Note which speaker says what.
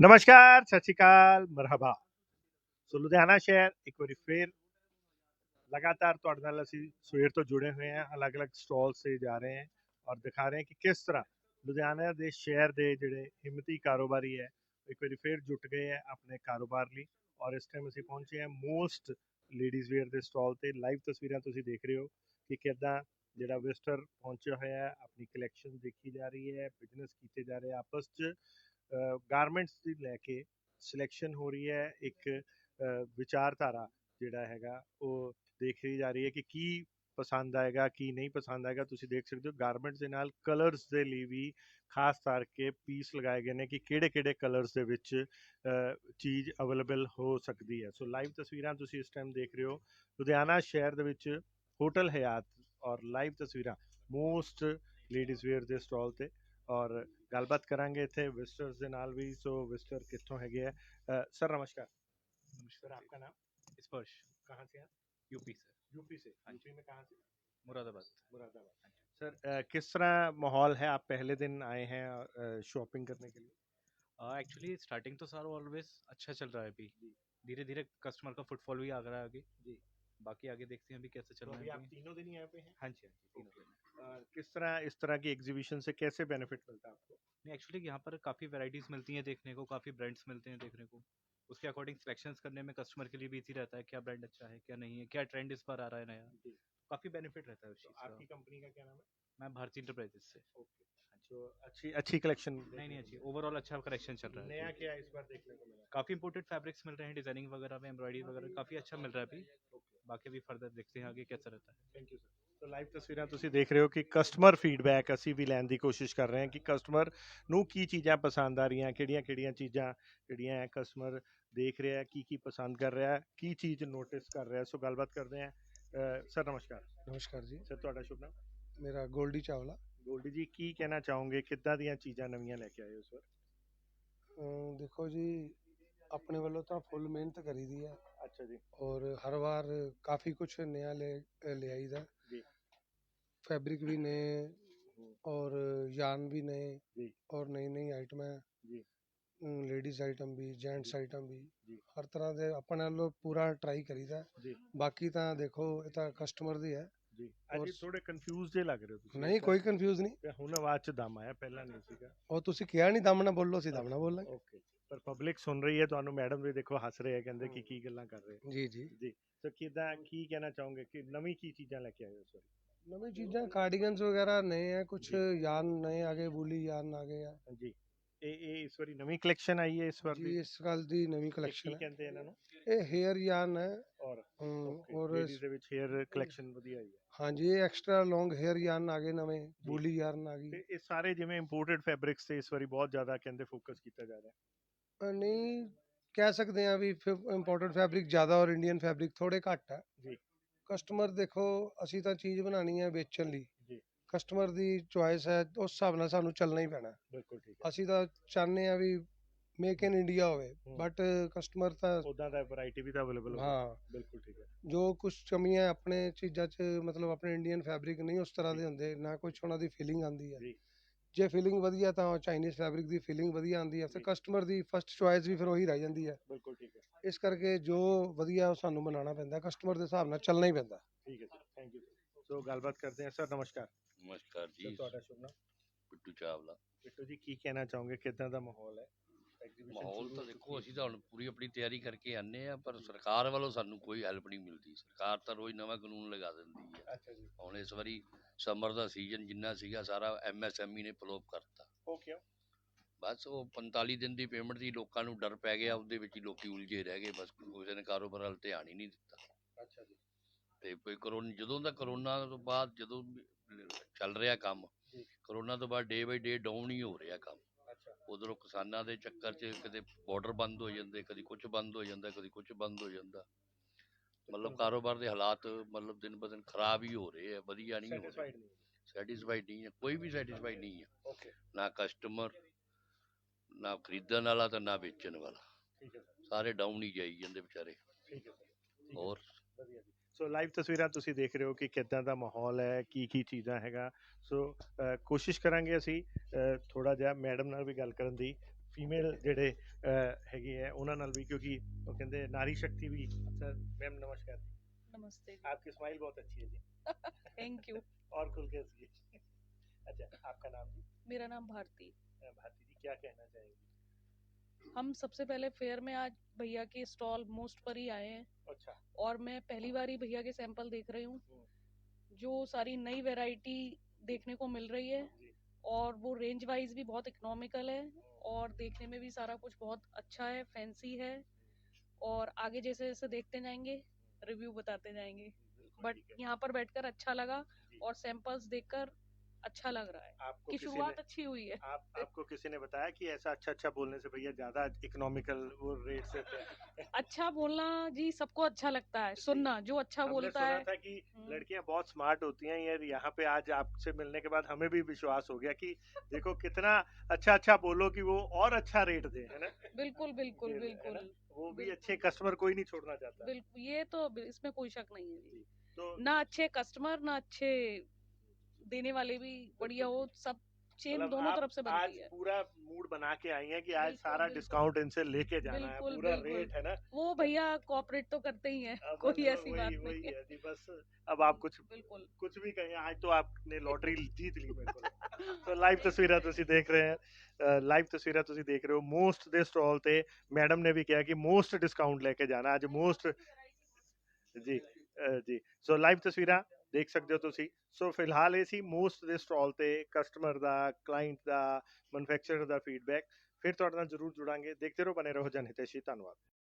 Speaker 1: ਨਮਸਕਾਰ ਸਤਿ ਸ਼੍ਰੀ ਅਕਾਲ ਮਰਹਬਾ ਸੋ ਲੁਧਿਆਣਾ ਸ਼ਹਿਰ ਇੱਕ ਵਾਰੀ ਫੇਰ ਲਗਾਤਾਰ ਤੁਹਾਡੇ ਨਾਲ ਅਸੀਂ ਸਵੇਰ ਤੋਂ ਜੁੜੇ ਹੋਏ ਹਾਂ ਅਲੱਗ-ਅਲੱਗ ਸਟਾਲ ਸੇ ਜਾ ਰਹੇ ਹਾਂ ਔਰ ਦਿਖਾ ਰਹੇ ਹਾਂ ਕਿ ਕਿਸ ਤਰ੍ਹਾਂ ਲੁਧਿਆਣਾ ਦੇ ਸ਼ਹਿਰ ਦੇ ਜਿਹੜੇ ਹਿੰਮਤੀ ਕਾਰੋਬਾਰੀ ਹੈ ਉਹ ਇੱਕ ਵਾਰੀ ਫੇਰ ਜੁਟ ਗਏ ਹੈ ਆਪਣੇ ਕਾਰੋਬਾਰ ਲਈ ਔਰ ਇਸ ਟਾਈਮ ਅਸੀਂ ਪਹੁੰਚੇ ਹਾਂ ਮੋਸਟ ਲੇਡੀਜ਼ ਵੇਅਰ ਦੇ ਸਟਾਲ ਤੇ ਲਾਈਵ ਤਸਵੀਰਾਂ ਤੁਸੀਂ ਦੇਖ ਰਹੇ ਹੋ ਕਿ ਕਿੱਦਾਂ ਜਿਹੜਾ ਵਿਜ਼ਟਰ ਪਹੁੰਚਿਆ ਹੋਇਆ ਹੈ ਆਪਣੀ ਕਲੈਕਸ਼ਨ ਦੇਖੀ ਜਾ ਰਹੀ ਹੈ ਬਿਜ਼ਨਸ ਕੀਤੇ ਜਾ ਰਹੇ ਆ ਆਪਸ 'ਚ ਗਾਰਮੈਂਟਸ ਦੀ ਲੈ ਕੇ ਸਿਲੈਕਸ਼ਨ ਹੋ ਰਹੀ ਹੈ ਇੱਕ ਵਿਚਾਰਧਾਰਾ ਜਿਹੜਾ ਹੈਗਾ, ਉਹ ਦੇਖੀ ਜਾ ਰਹੀ ਹੈ ਕਿ ਕੀ ਪਸੰਦ ਆਏਗਾ, ਕੀ ਨਹੀਂ ਪਸੰਦ ਆਏਗਾ। ਤੁਸੀਂ ਦੇਖ ਸਕਦੇ ਹੋ ਗਾਰਮੈਂਟਸ ਦੇ ਨਾਲ ਕਲਰਸ ਦੇ ਲਈ ਵੀ ਖਾਸ ਕਰਕੇ ਪੀਸ ਲਗਾਏ ਗਏ ਨੇ ਕਿ ਕਿਹੜੇ ਕਿਹੜੇ ਕਲਰਸ ਦੇ ਵਿੱਚ ਚੀਜ਼ ਅਵੇਲੇਬਲ ਹੋ ਸਕਦੀ ਹੈ। ਸੋ ਲਾਈਵ ਤਸਵੀਰਾਂ ਤੁਸੀਂ ਇਸ ਟਾਈਮ ਦੇਖ ਰਹੇ ਹੋ। ਲੁਧਿਆਣਾ ਸ਼ਹਿਰ ਦੇ ਵਿੱਚ ਹੋਟਲ ਹਯਾਤ ਔਰ ਲਾਈਵ ਤਸਵੀਰਾਂ ਮੋਸਟ ਲੇਡੀਜ਼ ਵੇਅਰ ਦੇ ਸਟਾਲ ਤੇ ਔਰ ਗੱਲਬਾਤ ਕਰਾਂਗੇ ਇੱਥੇ ਵਿਜ਼ਟਰਸ ਦੇ ਨਾਲ ਵੀ ਸੋ ਵਿਜ਼ਟਰ ਕਿੱਥੋਂ ਹੈਗੇ ਆ सर नमस्कार सर आपका नाम
Speaker 2: स्पर्श
Speaker 1: कहाँ से हैं
Speaker 2: यूपी से
Speaker 1: यूपी से
Speaker 2: हाँ
Speaker 1: यूपी में कहाँ से
Speaker 2: मुरादाबाद
Speaker 1: मुरादाबाद सर अ, किस तरह माहौल है आप पहले दिन आए हैं शॉपिंग करने के लिए
Speaker 2: एक्चुअली स्टार्टिंग तो सारा ऑलवेज अच्छा चल रहा है अभी
Speaker 1: जी।
Speaker 2: धीरे धीरे कस्टमर का फुटफॉल भी आ रहा है आगे
Speaker 1: जी।
Speaker 2: बाकी आगे देखते हैं अभी कैसे चल
Speaker 1: तो
Speaker 2: रहा
Speaker 1: अभी
Speaker 2: है
Speaker 1: आप
Speaker 2: अभी।
Speaker 1: तीनों दिन यहाँ पे हैं
Speaker 2: हाँ जी हाँ जी तीनों
Speaker 1: Okay.
Speaker 2: दिन।
Speaker 1: किस तरह इस तरह की एग्जीबिशन से कैसे बेनिफिट मिलता है आपको?
Speaker 2: नहीं एक्चुअली यहाँ पर काफ़ी वेराइटीज़ मिलती हैं देखने को काफ़ी ब्रांड्स मिलते हैं देखने को। उसके अकॉर्डिंग सिलेक्शंस करने में कस्टमर के लिए भी इसी रहता है क्या ब्रांड अच्छा है क्या नहीं है क्या ट्रेंड इस बार आ रहा है नया। काफ़ी बेनिफिट रहता है उस
Speaker 1: तो
Speaker 2: चीज़
Speaker 1: आपकी कंपनी का क्या नाम है?
Speaker 2: मैं भारतीय इंटरप्राइजेस से।
Speaker 1: ओके हाँ तो अच्छी अच्छी कलेक्शन
Speaker 2: नहीं नहीं अच्छी ओवरऑल अच्छा कलेक्शन चल रहा है।
Speaker 1: नया क्या इस बार देखने को मिला?
Speaker 2: काफ़ी इंपोर्टेड फैब्रिक्स मिल रहे हैं डिज़ाइनिंग वगैरह में एम्ब्रॉयडरी वगैरह काफ़ी अच्छा, अच्छा मिल रहा है अभी। बाकी भी फर्दर देखते हैं आगे कैसा रहता है।
Speaker 1: Thank you sir so live ਤਸਵੀਰਾਂ ਤੁਸੀਂ ਦੇਖ ਰਹੇ ਹੋ ਕਿ ਕਸਟਮਰ ਫੀਡਬੈਕ ਅਸੀਂ ਵੀ ਲੈਣ ਦੀ ਕੋਸ਼ਿਸ਼ ਕਰ ਰਹੇ ਹਾਂ ਕਿ ਕਸਟਮਰ ਨੂੰ ਕੀ ਚੀਜ਼ਾਂ ਪਸੰਦ ਆ ਰਹੀਆਂ ਕਿਹੜੀਆਂ ਕਿਹੜੀਆਂ ਚੀਜ਼ਾਂ ਜਿਹੜੀਆਂ ਹੈ ਕਸਟਮਰ ਦੇਖ ਰਿਹਾ ਹੈ ਕੀ ਕੀ ਪਸੰਦ ਕਰ ਰਿਹਾ ਹੈ ਕੀ ਚੀਜ਼ ਨੋਟਿਸ ਕਰ ਰਿਹਾ। ਸੋ ਗੱਲਬਾਤ ਕਰਦੇ ਹਾਂ ਸਰ ਨਮਸਕਾਰ।
Speaker 3: ਨਮਸਕਾਰ ਜੀ।
Speaker 1: ਸਰ ਤੁਹਾਡਾ ਸ਼ੁਭ ਨਾਮ?
Speaker 3: ਮੇਰਾ ਗੋਲਡੀ ਚਾਵਲਾ।
Speaker 1: ਗੋਲਡੀ ਜੀ ਕੀ ਕਹਿਣਾ ਚਾਹੋਗੇ? ਕਿੱਦਾਂ ਦੀਆਂ ਚੀਜ਼ਾਂ ਨਵੀਆਂ ਲੈ ਕੇ ਆਏ ਹੋ ਇਸ ਵਾਰ
Speaker 3: ਅਮ ਦੇਖੋ ਜੀ ਆਪਣੇ ਵੱਲੋਂ ਤਾਂ ਫੁੱਲ ਮਿਹਨਤ ਕਰੀਦੀ ਹੈ
Speaker 1: ਅੱਛਾ ਜੀ।
Speaker 3: ਔਰ ਹਰ ਵਾਰ ਕਾਫੀ ਕੁਝ ਨया ਲੈ ਲਿਆਈਦਾ।
Speaker 1: ਜੀ।
Speaker 3: ਫੈਬਰਿਕ ਵੀ ਨਏ ਔਰ ਯਾਨ ਵੀ ਨਏ
Speaker 1: ਜੀ।
Speaker 3: ਔਰ ਨਈ ਨਈ ਆਈਟਮਾਂ
Speaker 1: ਜੀ।
Speaker 3: ਲੇਡੀਜ਼ ਆਈਟਮ ਵੀ ਜੈਂਟਸ। ਆਈਟਮ ਵੀ। ਹਰ ਤਰ੍ਹਾਂ ਦੇ ਆਪਣੇ ਵੱਲੋਂ ਪੂਰਾ ਟਰਾਈ ਕਰੀਦਾ।
Speaker 1: ਜੀ।
Speaker 3: ਬਾਕੀ ਤਾਂ ਦੇਖੋ ਇਹ ਤਾਂ ਕਸਟਮਰ ਦੀ ਹੈ।
Speaker 1: ਜੀ। ਅੱਜ ਥੋੜੇ ਕਨਫਿਊਜ਼ ਜੇ ਲੱਗ ਰਹੇ ਹੋ ਤੁਸੀਂ।
Speaker 3: ਨਹੀਂ ਕੋਈ ਕਨਫਿਊਜ਼ ਨਹੀਂ।
Speaker 1: ਹੁਣ ਆਵਾਜ਼ ਚ ਦਮ ਆਇਆ ਪਹਿਲਾਂ ਨਹੀਂ ਸੀਗਾ।
Speaker 3: ਉਹ ਤੁਸੀਂ ਕਿਹਾ ਨਹੀਂ ਦਮ ਨਾ ਬੋਲੋ ਸੀ ਦਮ ਨਾ ਬੋਲਾਂਗੇ।
Speaker 1: ਓਕੇ। ਪਰ ਪਬਲਿਕ ਸੁਣ ਰਹੀ ਹੈ ਤੁਹਾਨੂੰ ਮੈਡਮ ਵੀ ਦੇਖੋ ਹੱਸ ਰਹੇ ਆ ਕਹਿੰਦੇ ਕਿ ਕੀ ਗੱਲਾਂ ਕਰ ਰਹੇ
Speaker 3: ਜੀ ਜੀ।
Speaker 1: ਜੀ। ਸੋ ਕਿਦਾਂ ਕੀ ਕਹਿਣਾ ਚਾਹੋਗੇ? ਕਿ ਨਵੀਂ ਕੀ ਚੀਜ਼ਾਂ ਲੈ ਕੇ ਆਏ ਹੋ ਸਰ
Speaker 3: ਨਵੀਂ ਚੀਜ਼ਾਂ ਕਾਰਡੀਗਨਸ ਵਗੈਰਾ ਨਏ ਹੈ ਕੁਝ। ਯਾਨ ਨਏ ਆ ਗਏ ਬੂਲੀ ਯਾਨ ਆ ਗਏ ਆ।
Speaker 1: ਜੀ। ਇਹ ਇਹ ਇਸ ਵਾਰੀ ਨਵੀਂ ਕਲੈਕਸ਼ਨ ਆਈ ਹੈ ਇਸ ਵਾਰ
Speaker 3: ਜੀ
Speaker 1: ਦੀ?
Speaker 3: ਇਸ ਗੱਲ ਦੀ ਨਵੀਂ ਕਲੈਕਸ਼ਨ
Speaker 1: ਕੀ
Speaker 3: ਹੈ।
Speaker 1: ਕਹਿੰਦੇ ਇਹਨਾਂ ਨੂੰ?
Speaker 3: ਇਹ ਹੇਅਰ ਯਾਨ ਹੈ।
Speaker 1: ਔਰ
Speaker 3: ਔਰ
Speaker 1: ladies ਦੇ ਵਿੱਚ ਹੇਅਰ ਕਲੈਕਸ਼ਨ ਵਧੀਆ ਆਈ ਹੈ।
Speaker 3: ਹਾਂਜੀ ਇਹ ਐਕਸਟਰਾ ਲੌਂਗ ਹੇਅਰ ਯਾਨ ਆ ਗਏ ਨਵੇਂ ਬੂਲੀ ਯਾਨ ਆ ਗਈ।
Speaker 1: ਤੇ ਇਹ ਸਾਰੇ ਜਿਵੇਂ ਇੰਪੋਰਟਡ ਫੈਬਰਿਕਸ ਤੇ ਇਸ ਵਾਰੀ ਬਹੁਤ ਜ਼ਿਆਦਾ ਕਹਿੰਦੇ ਫੋਕਸ ਕੀਤਾ ਜਾ ਰਿਹਾ। ਹੈ
Speaker 3: ਅ, ਨਹੀਂ ਕਹਿ ਸਕਦੇ ਆ ਵੀ ਇੰਪੋਰਟਡ ਫੈਬਰਿਕ ਜ਼ਿਆਦਾ ਔਰ ਇੰਡੀਅਨ ਫੈਬਰਿਕ ਥੋੜੇ ਘੱਟ ਹੈ
Speaker 1: ਜੀ।
Speaker 3: ਕਸਟਮਰ ਦੇਖੋ ਅਸੀਂ ਤਾਂ ਚੀਜ਼ ਬਣਾਉਣੀ ਹੈ ਵੇਚਣ ਲਈ।
Speaker 1: ਜੀ।
Speaker 3: ਕਸਟਮਰ ਦੀ ਚੁਆਇਸ ਹੈ ਉਸ ਹਿਸਾਬ ਨਾਲ ਸਾਨੂੰ ਚੱਲਣਾ ਹੀ ਪੈਣਾ।
Speaker 1: ਬਿਲਕੁਲ ਠੀਕ ਹੈ।
Speaker 3: ਅਸੀਂ ਤਾਂ ਚਾਹੁੰਦੇ ਆ ਵੀ ਮੇਕ ਇਨ ਇੰਡੀਆ ਹੋਵੇ
Speaker 1: ਹੂੰ।
Speaker 3: ਬਟ ਕਸਟਮਰ ਤਾਂ
Speaker 1: ਉਦਾਂ ਦਾ ਵੈਰਾਈਟੀ ਵੀ ਤਾਂ ਅਵੇਲੇਬਲ
Speaker 3: ਹਾਂ।
Speaker 1: ਬਿਲਕੁਲ ਠੀਕ ਹੈ।
Speaker 3: ਜੋ ਕੁਝ ਕਮੀਆਂ ਆਪਣੇ ਚੀਜ਼ਾਂ 'ਚ ਮਤਲਬ ਆਪਣੇ ਇੰਡੀਅਨ ਫੈਬਰਿਕ ਨਹੀਂ ਉਸ ਤਰ੍ਹਾਂ ਦੇ ਹੁੰਦੇ ਨਾ ਕੁਝ ਉਹਨਾਂ ਦੀ ਫੀਲਿੰਗ ਆਉਂਦੀ ਹੈ।
Speaker 1: ਜੀ।
Speaker 3: ਜੇ ਫੀਲਿੰਗ ਵਧੀਆ ਤਾਂ ਚਾਈਨੀਜ਼ ਫੈਬਰਿਕ ਦੀ ਫੀਲਿੰਗ ਵਧੀਆ ਆਉਂਦੀ ਹੈ ਫਿਰ। ਕਸਟਮਰ ਦੀ ਫਰਸਟ ਚੁਆਇਸ ਵੀ ਫਿਰ ਉਹੀ ਰਹਿ ਜਾਂਦੀ ਹੈ।
Speaker 1: ਬਿਲਕੁਲ ਠੀਕ ਹੈ।
Speaker 3: ਇਸ ਕਰਕੇ ਜੋ ਵਧੀਆ ਉਹ ਸਾਨੂੰ ਬਣਾਉਣਾ ਪੈਂਦਾ ਕਸਟਮਰ ਦੇ ਹਿਸਾਬ ਨਾਲ ਚੱਲਣਾ ਹੀ ਪੈਂਦਾ।
Speaker 1: ਠੀਕ ਹੈ ਸਰ ਥੈਂਕ ਯੂ ਸੋ ਗੱਲਬਾਤ ਕਰਦੇ ਹਾਂ ਸਰ ਨਮਸਕਾਰ।
Speaker 4: ਨਮਸਕਾਰ ਜੀ।
Speaker 1: ਤੁਹਾਡਾ ਸ਼ੁਭ ਨਾਮ?
Speaker 4: ਬਿੱਟੂ ਚਾਵਲਾ।
Speaker 1: ਬਿੱਟੂ ਜੀ ਕੀ ਕਹਿਣਾ ਚਾਹੋਗੇ? ਕਿਦਾਂ ਦਾ ਮਾਹੌਲ ਹੈ?
Speaker 4: ਮਾਹੌਲ ਤਾਂ ਦੇਖੋ ਅਸੀਂ ਤਾਂ ਹੁਣ ਪੂਰੀ ਆਪਣੀ ਤਿਆਰੀ ਕਰਕੇ ਆਨੇ ਆ ਪਰ ਸਰਕਾਰ ਵੱਲੋਂ ਸਾਨੂੰ ਕੋਈ ਹੈਲਪ ਨਹੀਂ ਮਿਲਦੀ। ਸਰਕਾਰ ਤਾਂ ਰੋਜ਼ ਨਵਾਂ ਕਾਨੂੰਨ ਲਗਾ ਦਿੰਦੀ ਹੈ
Speaker 1: ਹੈ। ਅੱਛਾ ਜੀ।
Speaker 4: ਹੁਣ ਇਸ ਵਾਰੀ ਸਮਰ ਦਾ ਸੀਜ਼ਨ ਜਿੰਨਾ ਸੀਗਾ ਸਾਰਾ ਐਮਐਸਐਮਈ ਨੇ ਫਲੋਪ ਕਰਤਾ।
Speaker 1: ਉਹ ਕਿਉਂ?
Speaker 4: ਬਸ ਉਹ 45 ਦਿਨ ਦੀ ਪੇਮੈਂਟ ਦੀ ਲੋਕਾਂ ਨੂੰ ਡਰ ਪੈ ਗਿਆ ਉਹਦੇ ਵਿੱਚ ਹੀ ਲੋਕੀ ਉਲਝੇ ਰਹਿ ਗਏ ਬਸ ਕਿਸੇ ਨੇ ਕਾਰੋਬਾਰ ਵੱਲ ਧਿਆਨ ਹੀ ਨਹੀਂ ਦਿੱਤਾ।
Speaker 1: ਅੱਛਾ ਜੀ।
Speaker 4: ਤੇ ਕੋਈ ਕਰੋਨਾ ਜਦੋਂ ਦਾ ਕਰੋਨਾ ਤੋਂ ਬਾਅਦ ਜਦੋਂ ਚੱਲ ਰਿਹਾ ਕੰਮ। ਕਰੋਨਾ ਤੋਂ ਬਾਅਦ ਡੇ ਬਾਈ ਡੇ ਡਾਊਨ ਹੀ ਹੋ ਰਿਹਾ ਕੰਮ। ਉਧਰੋਂ ਕਿਸਾਨਾਂ ਦੇ ਚੱਕਰ 'ਚ ਕਦੇ ਬਾਰਡਰ ਬੰਦ ਹੋ ਜਾਂਦੇ ਕਦੀ ਕੁਝ ਬੰਦ ਹੋ ਜਾਂਦਾ ਕਦੀ ਕੁਝ ਬੰਦ ਹੋ ਜਾਂਦਾ। ਮਤਲਬ ਕਾਰੋਬਾਰ ਦੇ ਹਾਲਾਤ ਮਤਲਬ ਦਿਨ ਬ ਦਿਨ ਖਰਾਬ ਹੀ ਹੋ ਰਹੇ ਆ ਵਧੀਆ ਨਹੀਂ ਹੋ ਰਹੇ।
Speaker 1: ਸੈਟੀਸਫਾਈਡ ਨਹੀਂ
Speaker 4: ਹੈ ਕੋਈ ਵੀ ਸੈਟੀਸਫਾਈਡ ਨਹੀਂ ਹੈ
Speaker 1: ਓਕੇ
Speaker 4: ਨਾ ਕਸਟਮਰ ਨਾ ਖਰੀਦਣ ਵਾਲਾ ਤੇ ਨਾ ਵੇਚਣ ਵਾਲਾ।
Speaker 1: ਠੀਕ ਹੈ ਸਰ।
Speaker 4: ਡਾਊਨ ਹੀ ਜਾਈ ਜਾਂਦੇ ਵਿਚਾਰੇ।
Speaker 1: ਠੀਕ ਹੈ।
Speaker 4: ਹੋਰ?
Speaker 1: ਵਧੀਆ ਜੀ। ਸੋ ਲਾਈਵ ਤਸਵੀਰਾਂ ਤੁਸੀਂ ਦੇਖ ਰਹੇ ਹੋ ਕਿ ਕਿੱਦਾਂ ਦਾ ਮਾਹੌਲ ਹੈ ਕੀ ਕੀ ਚੀਜ਼ਾਂ ਹੈਗਾ। ਸੋ ਕੋਸ਼ਿਸ਼ ਕਰਾਂਗੇ ਅਸੀਂ ਥੋੜਾ ਜਿਹਾ ਮੈਡਮ ਨਾਲ ਵੀ ਗੱਲ ਕਰਨ ਦੀ। ਫੀਮੇਲ ਜਿਹੜੇ ਅਹ, ਹੈਗੇ ਆ ਉਹਨਾਂ ਨਾਲ ਵੀ ਕਿਉਂਕਿ ਉਹ ਕਹਿੰਦੇ ਨਾਰੀ ਸ਼ਕਤੀ ਵੀ ਸਰ ਮੈਮ ਨਮਸਕਾਰ
Speaker 5: नमस्ते
Speaker 1: आपकी स्माइल बहुत अच्छी है जी
Speaker 5: थैंक यू
Speaker 1: और खुल के हंसिए अच्छा आपका नाम जी
Speaker 5: मेरा नाम भारती
Speaker 1: अ, भारती जी क्या कहना चाहेंगे
Speaker 5: हम सबसे पहले फेयर में आज भैया के स्टॉल मोस्ट पर ही आए हैं
Speaker 1: अच्छा
Speaker 5: और मैं पहली बार ही भैया के सैंपल देख रही हूँ
Speaker 1: हम्म।
Speaker 5: जो सारी नई वैरायटी देखने को मिल रही है
Speaker 1: जी
Speaker 5: और वो रेंज वाइज भी बहुत इकोनॉमिकल है और देखने में भी सारा कुछ बहुत अच्छा है फैंसी है। और आगे जैसे जैसे देखते जाएँगे रिव्यू बताते जाएँगे। बट यहाँ पर बैठकर अच्छा लगा और सैंपल्स देखकर अच्छा लग रहा है
Speaker 1: आपको
Speaker 5: कि शुरुआत अच्छी हुई है।
Speaker 1: आप आपको किसी ने बताया कि ऐसा अच्छा अच्छा बोलने से भैया ज़्यादा इकोनॉमिकल वो रेट से
Speaker 5: अच्छा बोलना जी सबको अच्छा लगता है सुनना जो अच्छा बोलता है।
Speaker 1: था कि
Speaker 5: हम्म।
Speaker 1: लड़कियाँ बहुत स्मार्ट होती हैं यार यहाँ पे आज आपसे मिलने के बाद हमें भी विश्वास हो गया कि देखो कितना अच्छा अच्छा बोलो कि वो और अच्छा रेट दे है ना?
Speaker 5: बिल्कुल बिल्कुल? बिल्कुल
Speaker 1: वो भी अच्छे कस्टमर कोई नहीं छोड़ना चाहता।
Speaker 5: बिल्कुल ये तो इसमें कोई शक नहीं है
Speaker 1: तो
Speaker 5: ना अच्छे कस्टमर ना अच्छे देने वाले भी बढ़िया हो सब चेन
Speaker 1: मतलब
Speaker 5: दोनों
Speaker 1: आप
Speaker 5: तरफ से
Speaker 1: आज
Speaker 5: बनती है
Speaker 1: पूरा मूड बना के आई हैं कि आज
Speaker 5: बिल्कुल,
Speaker 1: सारा
Speaker 5: बिल्कुल।
Speaker 1: डिस्काउंट इनसे लेके जाना है
Speaker 5: बिल्कुल,
Speaker 1: पूरा
Speaker 5: बिल्कुल।
Speaker 1: रेट है ना
Speaker 5: वो भैया कोऑपरेट तो करते ही हैं
Speaker 1: अब
Speaker 5: कोई
Speaker 1: बस
Speaker 5: ऐसी
Speaker 1: वही-
Speaker 5: बात
Speaker 1: वही
Speaker 5: नहीं है
Speaker 1: है जी बस अब आप कुछ
Speaker 5: बिल्कुल
Speaker 1: ਕੁਝ ਵੀ ਕਹੇ ਅੱਜ ਤੋਂ ਆਪਨੇ ਲੋਟਰੀ जीत ली मेरे को ਸੋ ਲਾਈਵ ਤਸਵੀਰਾਂ ਤੁਸੀਂ ਦੇਖ ਰਹੇ ਹੋ ਲਾਈਵ ਤਸਵੀਰਾਂ ਤੁਸੀਂ ਦੇਖ ਰਹੇ ਹੋ ਮੋਸਟ ਦੇ ਸਟਾਲ ਤੇ ਮੈਡਮ ਨੇ ਵੀ ਕਿਹਾ ਕਿ ਮੋਸਟ ਡਿਸਕਾਊਂਟ ਲੈ ਕੇ ਜਾਣਾ ਅੱਜ ਮੋਸਟ ਜੀ ਅਹ ਜੀ ਸੋ ਲਾਈਵ ਤਸਵੀਰਾਂ ਦੇਖ ਸਕਦੇ ਹੋ ਤੁਸੀਂ। ਸੋ ਫਿਲਹਾਲ ਇਹ ਸੀ ਮੋਸਟ ਦੇ ਸਟਾਲ ਤੇ ਕਸਟਮਰ ਦਾ, ਕਲਾਇੰਟ ਦਾ, ਮੈਨੂਫੈਕਚਰਰ ਦਾ ਫੀਡਬੈਕ ਫਿਰ ਤੁਹਾਡੇ ਨਾਲ ਜ਼ਰੂਰ ਜੁੜਾਂਗੇ। ਦੇਖਦੇ ਰਹੋ ਬਨੇ ਰਹੋ ਜਨਹਿਤੈਸ਼ੀ ਧੰਨਵਾਦ।